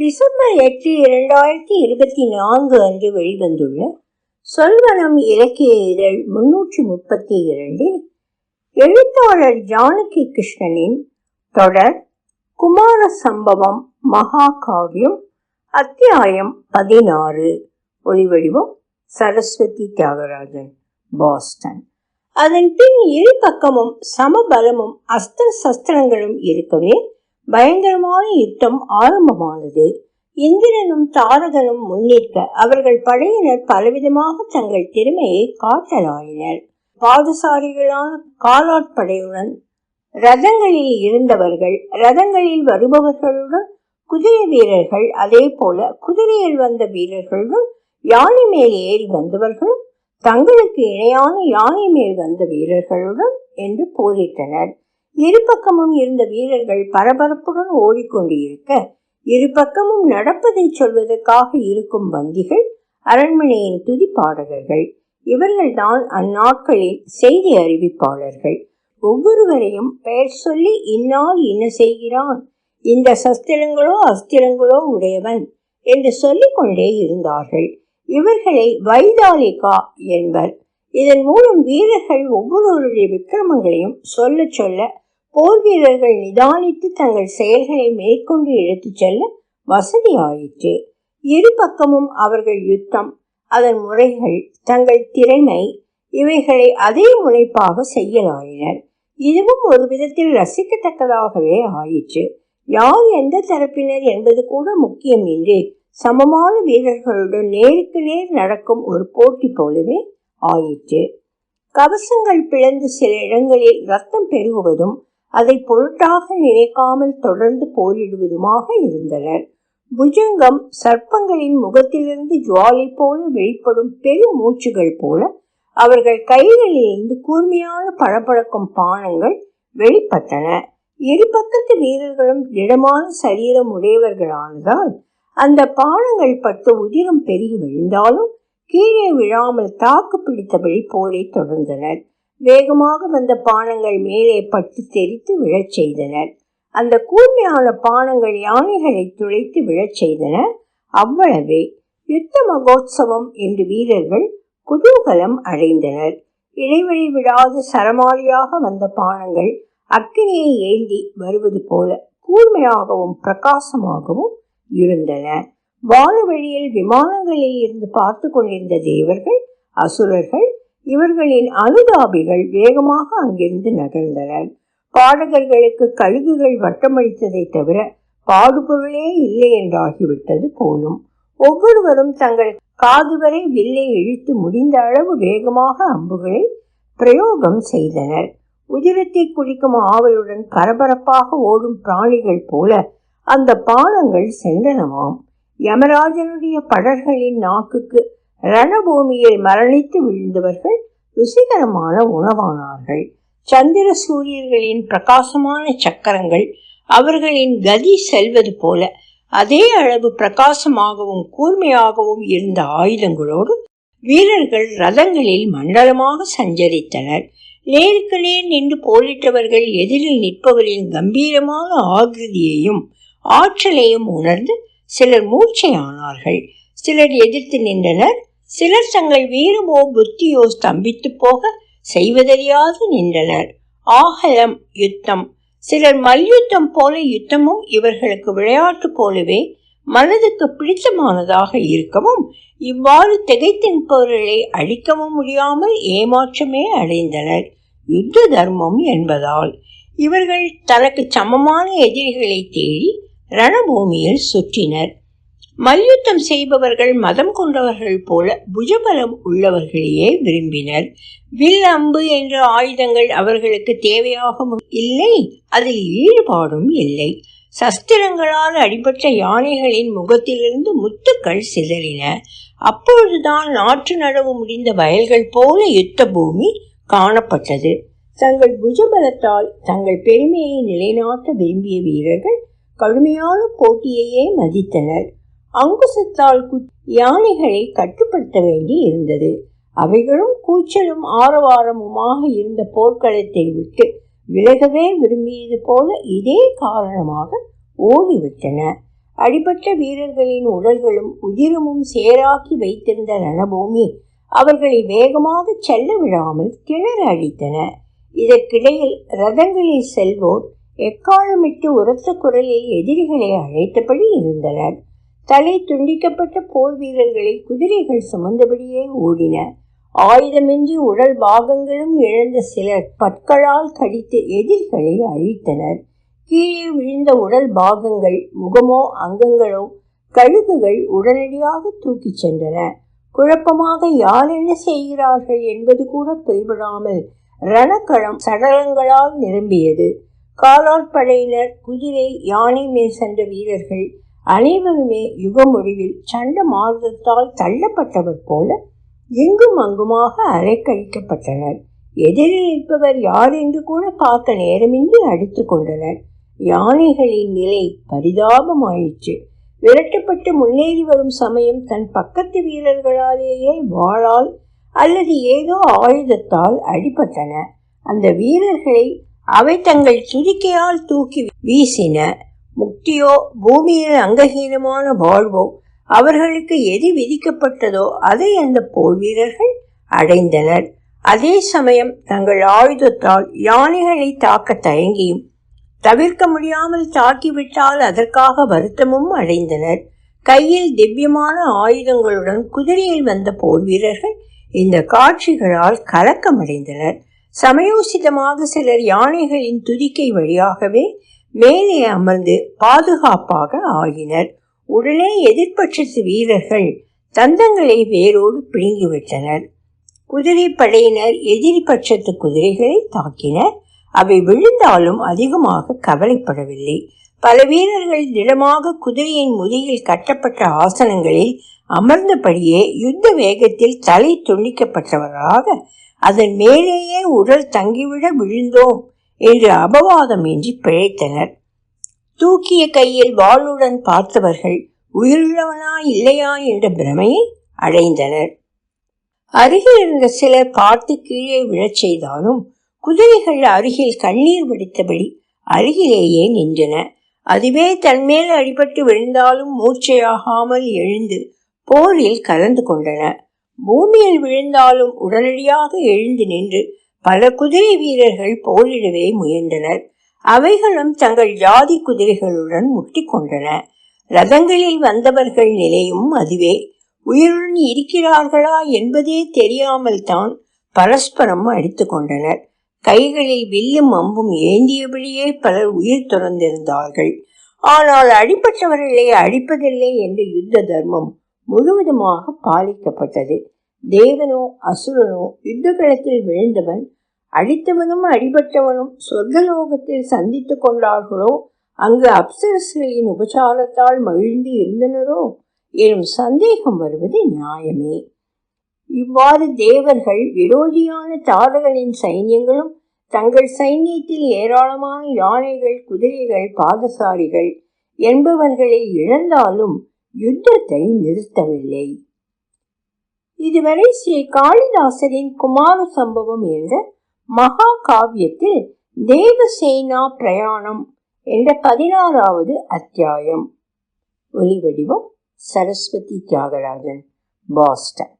December எட்டு இரண்டாயிரத்தி இருபத்தி நான்கு அன்று வெளிவந்துள்ள சொல்வனம் இலக்கிய இதழ் முன்னூற்றி முப்பத்தி இரண்டில் எழுத்தாளர் ஜானகி கிருஷ்ணனின் தொடர் குமார சம்பவம் மகாகாவியம் அத்தியாயம் பதினாறு. ஒளிவடிவம் சரஸ்வதி தியாகராஜன் பாஸ்டன். அதன் பின் இரு பக்கமும் சமபலமும் அஸ்திர சஸ்திரங்களும் இருக்கவே பயங்கரமான யுத்தம் ஆரம்பமானது. இந்திரனும் தாரகனும் முன்னிற்க அவர்கள் படையினர் பலவிதமாக தங்கள் திறமையை காட்டலாயினர். பாதசாரிகளான காலாட்படையுடன் ரதங்களில் இருந்தவர்கள் ரதங்களில் வருபவர்களுடன் குதிரை வீரர்கள் அதே போல குதிரையில் வந்த வீரர்களுடன் யானை மேல் ஏறி வந்தவர்களும் தங்களுக்கு இணையான யானை மேல் வந்த வீரர்களுடன் என்று போரிட்டனர். இரு பக்கமும் இருந்த வீரர்கள் பரபரப்புடன் ஓடிக்கொண்டிருக்க இருபக்கமும் இரு பக்கமும் நடப்பதை சொல்வதற்காக இருக்கும் வங்கிகள் அரண்மனையின் துதி பாடகர்கள் இவர்கள்தான் அந்நாட்களில் செய்தி அறிவிப்பாளர்கள். ஒவ்வொருவரையும் பெயர் சொல்லி இன்னால் என்ன செய்கிறான்? இந்த சஸ்திரங்களோ அஸ்திரங்களோ உடையவன் என்று சொல்லிக்கொண்டே இருந்தார்கள். இவர்களை வைதாலிகா என்பர். இதன் மூலம் வீரர்கள் ஒவ்வொருவருடைய விக்கிரமங்களையும் சொல்ல சொல்ல போர் வீரர்கள் நிதானித்து தங்கள் செயல்களை மேற்கொண்டு எடுத்துச் செல்ல வசதி ஆயிற்று இரு பக்கமும் அவர்கள் யுத்தம் அதன் முறைகள் தங்கள் திறமை இவைகளை அதே முனைப்பாக செய்யலாயினர். இதுவும் ஒரு விதத்தில் ரசிக்கத்தக்கதாகவே ஆயிற்று. யார் எந்த தரப்பினர் என்பது கூட முக்கியமின்றி சமமான வீரர்களுடன் நேருக்கு நேர் நடக்கும் ஒரு போட்டி போலவே ஆயிற்று. கவசங்கள் பிளந்து சில இடங்களில் ரத்தம் பெருகுவதும் அதை பொருட்டாக நினைக்காமல் தொடர்ந்து போரிடுவதுமாக இருந்தனர். புஜங்கம் சர்ப்பங்களின் முகத்திலிருந்து ஜுவாலை போல வெளிப்படும் பெரும் மூச்சுகள் போல அவர்கள் கைகளிலிருந்து கூர்மையான பழப்பழக்கும் பானங்கள் வெளிப்பட்டன. இரு பக்கத்து வீரர்களும் திடமான சரீரம் உடையவர்களானதால் அந்த பானங்கள் பட்டு உதிரம் பெருகி விழுந்தாலும் கீழே விழாமல் தாக்கு பிடித்தபடி போரை தொடர்ந்தனர். வேகமாக வந்த பானங்கள் மேலே பட்டு தெரித்து விழச் செய்தனர். அந்த கூர்மையான பானங்கள் யானைகளை துளைத்து விழச் செய்தன. அவ்வளவே யுத்த மகோத்சவம் என்று வீரர்கள் குதூகலம் அடைந்தனர். இடைவெளி விடாத சரமாரியாக வந்த பானங்கள் அக்கினியை ஏந்தி வருவது போல கூர்மையாகவும் பிரகாசமாகவும் இருந்தன. வானவெளியில் விமானங்களில் இருந்து பார்த்து கொண்டிருந்த தேவர்கள் அசுரர்கள் இவர்களின் அனுதாபிகள் வேகமாக அங்கிருந்து நகர்ந்தனர். பாடகர்களுக்கு கழுகுகள் வட்டமடித்ததை தவிர பாடுபொருளே இல்லை என்றாகிவிட்டது போலும். ஒவ்வொருவரும் தங்கள் காது வரை வில்லை இழுத்து முடிந்த அளவு வேகமாக அம்புகளை பிரயோகம் செய்தனர். உதிரத்தை குடிக்கும் ஆவலுடன் பரபரப்பாக ஓடும் பிராணிகள் போல அந்த பாலங்கள் சென்றனவாம். யமராஜனுடைய படர்களின் நாக்குக்கு ரணபூமியில் மரணித்து விழுந்தவர்கள் ருசிகரமான உணவானார்கள். சந்திர சூரியர்களின் பிரகாசமான சக்கரங்கள் அவர்களின் கதி செல்வது போல அதே அளவு பிரகாசமாகவும் கூர்மையாகவும் இருந்த ஆயுதங்களோடு வீரர்கள் ரதங்களில் மண்டலமாக சஞ்சரித்தனர். நேருக்கு நேர் நின்று போரிட்டவர்கள் எதிரில் நிற்பவர்களின் கம்பீரமான ஆகிருதியையும் ஆற்றலையும் உணர்ந்து சிலர் மூச்சையானார்கள் சிலர் எதிர்த்து நின்றனர். சிலர் தங்கள் வீரமோ புத்தியோ ஸ்தம்பித்து போக செய்வதறியாது நின்றனர். ஆகலம் யுத்தம். சிலர் மல்யுத்தம் போல யுத்தமும் இவர்களுக்கு விளையாட்டு போலவே மனதுக்கு பிடித்தமானதாக இருக்கவும் இவ்வாறு திகைத்து நிற்பவர்களை அழிக்கவும் முடியாமல் ஏமாற்றமே அடைந்தனர். யுத்த தர்மம் என்பதால் இவர்கள் தனக்கு சமமான எதிரிகளை தேடி ரணபூமியில் சுற்றினர். மல்யுத்தம் செய்பவர்கள் மதம் கொண்டவர்கள் போல புஜபலம் உள்ளவர்களையே விரும்பினர். வில் அம்பு என்ற ஆயுதங்கள் அவர்களுக்கு தேவையாகவும் இல்லை அதில் ஈடுபாடும் இல்லை. சஸ்திரங்களால் அடிபட்ட யானைகளின் முகத்திலிருந்து முத்துக்கள் சிதறின. அப்பொழுதுதான் நாற்று நடவு முடிந்த வயல்கள் போல யுத்த பூமி காணப்பட்டது. தங்கள் புஜபலத்தால் தங்கள் பெருமையை நிலைநாட்ட விரும்பிய வீரர்கள் கடுமையான போட்டியையே மதித்தனர். அங்குசத்தால் யானைகளை கட்டுப்படுத்த வேண்டி இருந்தது. அவைகளும் கூச்சலும் ஆரவாரமுமாக இருந்த போர்க்களத்தை விட்டு விலகவே விரும்பியது போல இதே காரணமாக ஓடிவிட்டன. அடிபட்ட வீரர்களின் உடல்களும் உதிரமும் சேராக்கி வைத்திருந்த ரணபூமி அவர்களை வேகமாக செல்ல விடாமல் கிணறு அடித்தன. இதற்கிடையில் ரதங்களில் செல்வோர் எக்காலமிட்டு உரத்த குரலில் எதிரிகளை அழைத்தபடி இருந்தனர். தலை துண்டிக்கப்பட்ட போர் வீரர்களை குதிரைகள் சுமந்தபடியே ஓடின. ஆயுதமின்றி உடல் பாகங்களும் இழந்த சிலர் பற்களால் கடித்து எதிரிகளை அழித்தனர். கீழே விழுந்த உடல் பாகங்கள் முகமோ அங்கங்களோ கழுகுகள் உடனடியாக தூக்கிச் சென்றன. குழப்பமாக யார் என்ன செய்கிறார்கள் என்பது கூட புரிபடாமல் ரணக்களம் சடலங்களால் நிரம்பியது. காலாட்படையினர் குதிரை யானை மேல் சென்ற வீரர்கள் அனைவருமே யுக முடிவில் சண்ட மாறுதத்தால் தள்ளப்பட்டவர் போல எங்கும் அங்குமாக அரைக்கழிக்கப்பட்டனர் எதிரில் இருப்பவர் யார் என்று கூட பார்க்க நேரமின்றி அடித்து கொண்டனர். யானைகளின் நிலை பரிதாபமாயிற்று. விரட்டப்பட்டு முன்னேறி வரும் சமயம் தன் பக்கத்து வீரர்களாலேயே வாழால் அல்லது ஏதோ ஆயுதத்தால் அடிபட்டன. அந்த வீரர்களை அவை தங்கள் துதிக்கையால் தூக்கி வீசின முக்தியோ பூமியில் அங்கஹீனமான வாழ்வோ அவர்களுக்கு எது விதிக்கப்பட்டதோ அதை அந்த போர் வீரர்கள் அடைந்தனர். அதே சமயம் தங்கள் ஆயுதத்தால் யானைகளை தாக்க தயங்கியும் தவிர்க்க முடியாமல் தாக்கிவிட்டால் அதற்காக வருத்தமும் அடைந்தனர். கையில் திவ்யமான ஆயுதங்களுடன் குதிரையில் வந்த போர் வீரர்கள் இந்த காட்சிகளால் கலக்கமடைந்தனர். சமயோசிதமாக சிலர் யானைகளின் துதிக்கை வழியாகவே மேலே அமர்ந்து பாதுகாப்பாக ஆகினர். உடனே எதிர்பட்சத்து வீரர்கள் தந்தங்களை வேரோடு பிடுங்கிவிட்டனர் குதிரை படையினர் எதிர்பட்சத்து குதிரைகளை தாக்கினர். அவை விழுந்தாலும் அதிகமாக கவலைப்படவில்லை. பல வீரர்கள் திடமாக குதிரையின் முதுகில் கட்டப்பட்ட ஆசனங்களில் அமர்ந்தபடியே யுத்த வேகத்தில் தலை துண்டிக்கப்பட்டவராக அதன் மேலேயே உடல் தங்கிவிட விழுந்தோம். என்று அபவாதம் இன்றி பிழைத்தனர். தூக்கிய கையில் வாளுடன் பார்த்தவர்கள் உயிருள்ளவனா இல்லையா? என்ற பிரமையை அடைந்தனர். அருகில் இருந்த சிலர் பார்த்து கீழே விழச் செய்தாலும் குதிரைகள் அருகில் கண்ணீர் வடித்தபடி அருகிலேயே நின்றன. அதுவே தன்மேல் அடிபட்டு விழுந்தாலும் மூர்ச்சையாகாமல் எழுந்து போரில் கலந்து கொண்டன. பூமியில் விழுந்தாலும் உடனடியாக எழுந்து நின்று பல குதிரை வீரர்கள் போரிடவே முயன்றனர். அவைகளும் தங்கள் ஜாதி குதிரைகளுடன் முட்டி கொண்டன. ரதங்களில் வந்தவர்கள் நிலையும் அதுவே. உயிருடன் இருக்கிறார்களா என்பதே தெரியாமல் தான் பரஸ்பரம் அடித்து கொண்டனர். கைகளில் வில்லும் அம்பும் ஏந்தியபடியே பலர் உயிர் துறந்திருந்தார்கள். ஆனால் அடிப்பட்டவர்களை அடிப்பதில்லை என்ற யுத்த தர்மம் முழுவதுமாக பாலிக்கப்பட்டது. தேவனோ அசுரனோ யுத்த களத்தில் விழுந்தவன் அடித்தவனும் அடிபட்டவனும் சொர்க்கலோகத்தில் சந்தித்து கொண்டார்களோ அங்கு அப்சரஸ்களின் உபசாரத்தால் மகிழ்ந்து இருந்தனரோ எனும் சந்தேகம் வருவது நியாயமே. இவ்வாறு தேவர்கள் விரோதியான தாரகனின் சைன்யங்களும் தங்கள் சைன்யத்தில் ஏராளமான யானைகள் குதிரைகள் பாதசாரிகள் என்பவர்களை இழந்தாலும் யுத்தத்தை நிறுத்தவில்லை. இதுவரை ஸ்ரீ காளிதாசரின் குமார சம்பவம் என்ற மகா காவியத்தில் தேவசேனா பிரயாணம் என்ற பதினாறாவது அத்தியாயம். ஒலிவடிவம் சரஸ்வதி தியாகராஜன் பாஸ்டன்.